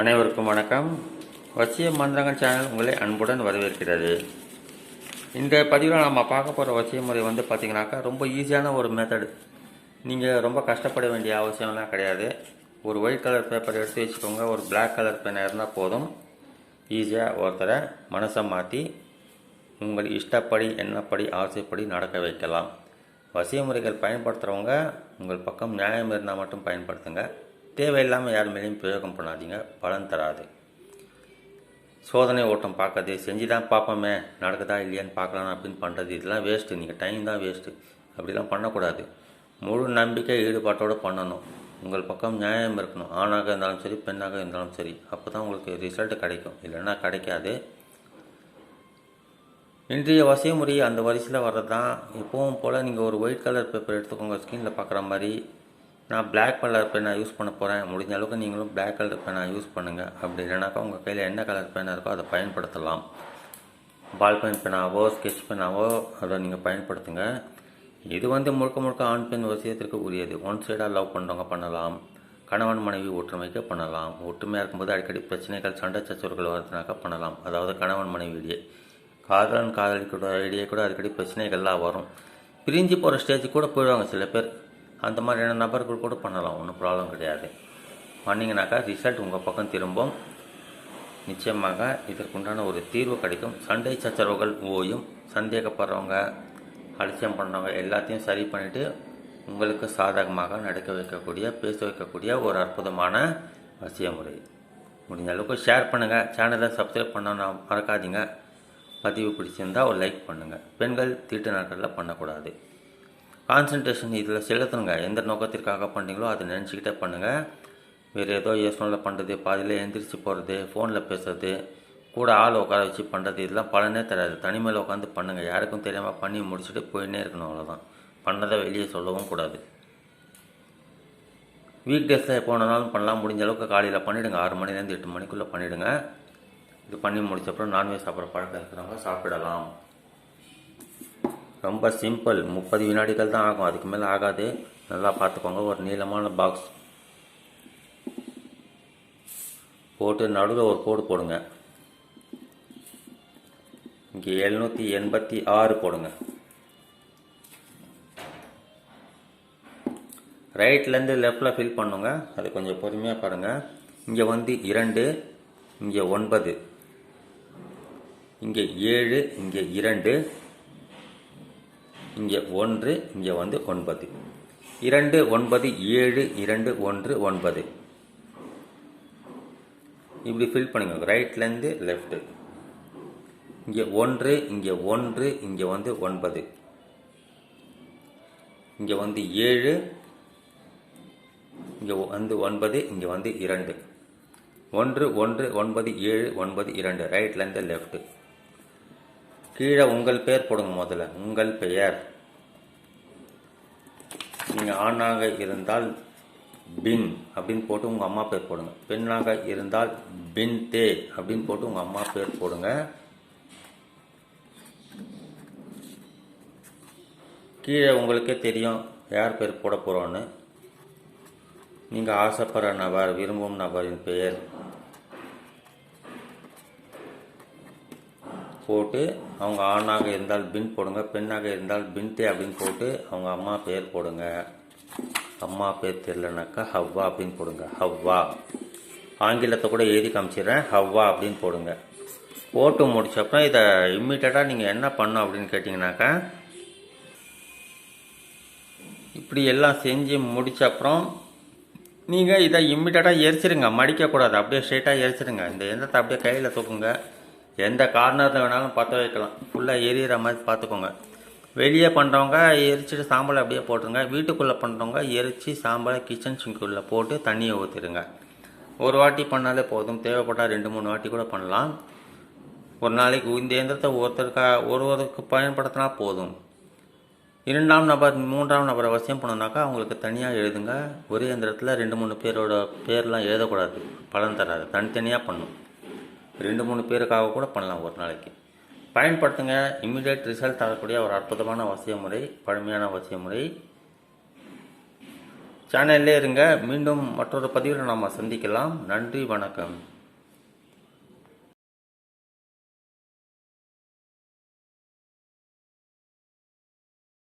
அனைவருக்கும் வணக்கம். வசிய மந்திரங்கள் சேனல் உங்களை அன்புடன் வரவேற்கிறது. இந்த பதிவில் நம்ம பார்க்க போகிற வசிய முறை வந்து பார்த்திங்கனாக்கா ரொம்ப ஈஸியான ஒரு மெத்தடு நீங்கள் ரொம்ப கஷ்டப்பட வேண்டிய அவசியம்லாம் கிடையாது. ஒரு ஒயிட் கலர் பேப்பர் எடுத்து வச்சுக்கோங்க. ஒரு பிளாக் கலர் பேனாக இருந்தால் போதும். ஈஸியாக ஒருத்தரை மனசை மாற்றி உங்கள் இஷ்டப்படி என்னப்படி ஆசைப்படி நடக்க வைக்கலாம். வசிய முறைகள் பயன்படுத்துகிறவங்க உங்கள் பக்கம் நியாயம் இருந்தால் மட்டும் பயன்படுத்துங்க. தேவையில்லாமல் யார் மேலேயும் பிரயோகம் பண்ணாதீங்க பலன் தராது. சோதனை ஓட்டம் பார்க்கறது செஞ்சு தான் பார்ப்போமே நடக்குதா இல்லையான்னு பார்க்கலாம் அப்படின்னு பண்ணுறது இதெல்லாம் வேஸ்ட்டு நீங்கள் டைம் தான் வேஸ்ட்டு அப்படிலாம் பண்ணக்கூடாது. முழு நம்பிக்கை ஈடுபாட்டோடு பண்ணணும். உங்கள் பக்கம் நியாயம் இருக்கணும். ஆணாக இருந்தாலும் சரி பெண்ணாக இருந்தாலும் சரி அப்போ தான் உங்களுக்கு ரிசல்ட் கிடைக்கும். இல்லைன்னா கிடைக்காது. இன்றைய வசிய முறை அந்த வரிசையில் வர்றது தான் எப்பவும் போல் நீங்கள் ஒரு ஒயிட் கலர் பேப்பர் எடுத்துக்கோங்க ஸ்கீனில் பார்க்குற மாதிரி. நான் பிளாக் கலர் பெண்ணை யூஸ் பண்ண போகிறேன் முடிஞ்ச அளவுக்கு நீங்களும் பிளாக் கலர் பெண்ணை யூஸ் பண்ணுங்கள் அப்படி இல்லைனாக்கா உங்கள் கையில் என்ன கலர் பெண்ணாக இருக்கோ அதை பயன்படுத்தலாம். பால் பென் பெண்ணாவோ ஸ்கெட்ச் பெண்ணாவோ அதை நீங்கள் பயன்படுத்துங்க. இது வந்து முழுக்க முழுக்க ஆண் பெண் விஷயத்திற்கு உரியது. ஒன் சைடாக லவ் பண்ணுறவங்க பண்ணலாம். கணவன் மனைவி ஒற்றுமைக்கு பண்ணலாம். ஒற்றுமையாக இருக்கும்போது அடிக்கடி பிரச்சனைகள் சண்டை சச்சரவுகள் வருதுனாக்கா பண்ணலாம். அதாவது கணவன் மனைவி இடையே. காதலன் காதலிக்கூட இடையே கூட அடிக்கடி பிரச்சனைகள்லாம் வரும். பிரிஞ்சு போகிற ஸ்டேஜுக்கு கூட போயிடுவாங்க சில பேர். அந்த மாதிரியான நபர்கள் கூட பண்ணலாம் ஒன்றும் ப்ராப்ளம் கிடையாது. பண்ணிங்கனாக்கா ரிசல்ட் உங்கள் பக்கம் திரும்பும். நிச்சயமாக இதற்குண்டான ஒரு தீர்வு கிடைக்கும். சண்டை சச்சரவுகள் ஓயும். சந்தேகப்படுறவங்க அலட்சியம் பண்ணுறவங்க எல்லாத்தையும் சரி பண்ணிவிட்டு உங்களுக்கு சாதகமாக நடக்க வைக்கக்கூடிய பேச வைக்கக்கூடிய ஒரு அற்புதமான வசிய முறை முடிஞ்ச அளவுக்கு ஷேர் பண்ணுங்கள் சேனலை சப்ஸ்கிரைப் பண்ண மறக்காதீங்க. பதிவு பிடிச்சிருந்தால் ஒரு லைக் பண்ணுங்கள் பெண்கள் தீட்டு நாட்களில் பண்ணக்கூடாது. கான்சன்ட்ரேஷன் இதில் செலுத்தணுங்க. எந்த நோக்கத்திற்காக பண்ணுறீங்களோ அதை நினச்சிக்கிட்டே பண்ணுங்கள் வேறு ஏதோ யோசனில் பண்ணுறது பாதியில் எந்திரிச்சு போகிறது ஃபோனில் பேசுறது கூட ஆள் உட்கார வச்சு பண்ணுறது இதெல்லாம் பலனே தெரியாது தனிமையில் உட்காந்து பண்ணுங்கள் யாருக்கும் தெரியாமல் பண்ணி முடிச்சுட்டு போயின்னே இருக்கணும் அவ்வளோதான் பண்ணதை வெளியே சொல்லவும் கூடாது. வீக் டேஸில் எப்போ வேணாலும் பண்ணலாம். முடிஞ்ச அளவுக்கு காலையில் பண்ணிவிடுங்க ஆறு மணிலேருந்து எட்டு மணிக்குள்ளே பண்ணிவிடுங்க இது பண்ணி முடிச்சப்பறம் நான்வெஜ் சாப்பிட்ற பழக்கம் இருக்கிறவங்க சாப்பிடலாம். ரொம்ப சிம்பிள். முப்பது வினாடிகள் தான் ஆகும். அதுக்கு மேலே ஆகாது. நல்லா பார்த்துக்கோங்க. ஒரு நீளமான பாக்ஸ் போட்டு நடுவில் ஒரு கோடு போடுங்க. இங்கே எழுநூற்றி எண்பத்தி ஆறு போடுங்க. ரைட்லேருந்து லெஃப்டில் ஃபில் பண்ணுங்க. அது கொஞ்சம் பொறுமையாக பாருங்கள் இங்கே வந்து இரண்டு இங்கே ஒன்பது. இங்கே ஏழு இங்கே இரண்டு. இங்கே ஒன்று இங்கே வந்து ஒன்பது. இரண்டு ஒன்பது ஏழு இரண்டு ஒன்று ஒன்பது. இப்படி ஃபில் பண்ணுங்க ரைட்லேருந்து லெஃப்ட்டு இங்கே ஒன்று இங்கே ஒன்று இங்கே வந்து ஒன்பது. இங்கே வந்து ஏழு இங்கே வந்து ஒன்பது இங்கே வந்து இரண்டு. ஒன்று ஒன்று ஒன்பது ஏழு ஒன்பது இரண்டு. ரைட்லேருந்து லெஃப்ட்டு கீழே உங்கள் பெயர் போடுங்க முதல்ல. உங்கள் பெயர். நீங்கள் ஆணாக இருந்தால் பின் அப்படின்னு போட்டு உங்கள் அம்மா பேர் போடுங்க. பெண்ணாக இருந்தால் பின் தே அப்படின்னு போட்டு உங்கள் அம்மா பேர் போடுங்க. கீழே உங்களுக்கே தெரியும் யார் பேர் போட போகிறோன்னு நீங்கள் ஆசைப்படுற நபர் விரும்பும் நபரின் பெயர். போட்டு அவங்க ஆணாக இருந்தால் பின் போடுங்க பெண்ணாக இருந்தால் பின்தே அப்படின்னு போட்டு அவங்க அம்மா பேர் போடுங்க. அம்மா பேர் தெரியலனாக்கா ஹவ்வா அப்படின்னு போடுங்க ஹவ்வா. ஆங்கிலத்தை கூட எழுதி காமிச்சிடுறேன் ஹவ்வா அப்படின்னு போடுங்க. போட்டு முடிச்சப்பறம் இதை இம்மிடியட்டாக நீங்கள் என்ன பண்ணும் அப்படின்னு கேட்டிங்கனாக்கா இப்படி எல்லாம் செஞ்சு முடிச்ச அப்புறம் நீங்கள் இதை இம்மிடியட்டாக எரிச்சிடுங்க மடிக்கக்கூடாது அப்படியே ஸ்ட்ரெயிட்டாக எரிச்சிடுங்க இந்த எந்தத்தை அப்படியே கையில் தூக்குங்க. எந்த கார்னரில் வேணாலும் பற்ற வைக்கலாம். ஃபுல்லாக எரியிற மாதிரி பார்த்துக்கோங்க. வெளியே பண்ணுறவங்க எரிச்சிட்டு சாம்பலை அப்படியே போட்டுருங்க. வீட்டுக்குள்ளே பண்ணுறவங்க எரித்து சாம்பலை கிச்சன் சிங்குள்ளே போட்டு தண்ணியை ஊற்றிடுங்க ஒரு வாட்டி பண்ணாலே போதும். தேவைப்பட்டால் ரெண்டு மூணு வாட்டி கூட பண்ணலாம். ஒரு நாளைக்கு இந்த இயந்திரத்தை ஒருத்தருக்கா ஒருவருக்கு பயன்படுத்தினா போதும். இரண்டாம் நபர் மூன்றாம் நபர் அவசியம் பண்ணணுனாக்கா அவங்களுக்கு தனியாக எழுதுங்க. ஒரே எந்திரத்தில் ரெண்டு மூணு பேரோட பேர்லாம் எழுதக்கூடாது. பலன் தராது. தனித்தனியாக பண்ணும். ரெண்டு மூணு பேருக்காக கூட பண்ணலாம் ஒரு நாளைக்கு. பயன்படுத்துங்க. இம்மிடியட் ரிசல்ட் தரக்கூடிய ஒரு அற்புதமான வசிய முறை பழமையான வசிய முறை சேனல்லே இருங்க. மீண்டும் மற்றொரு பதிவில் நாம் சந்திக்கலாம். நன்றி வணக்கம்.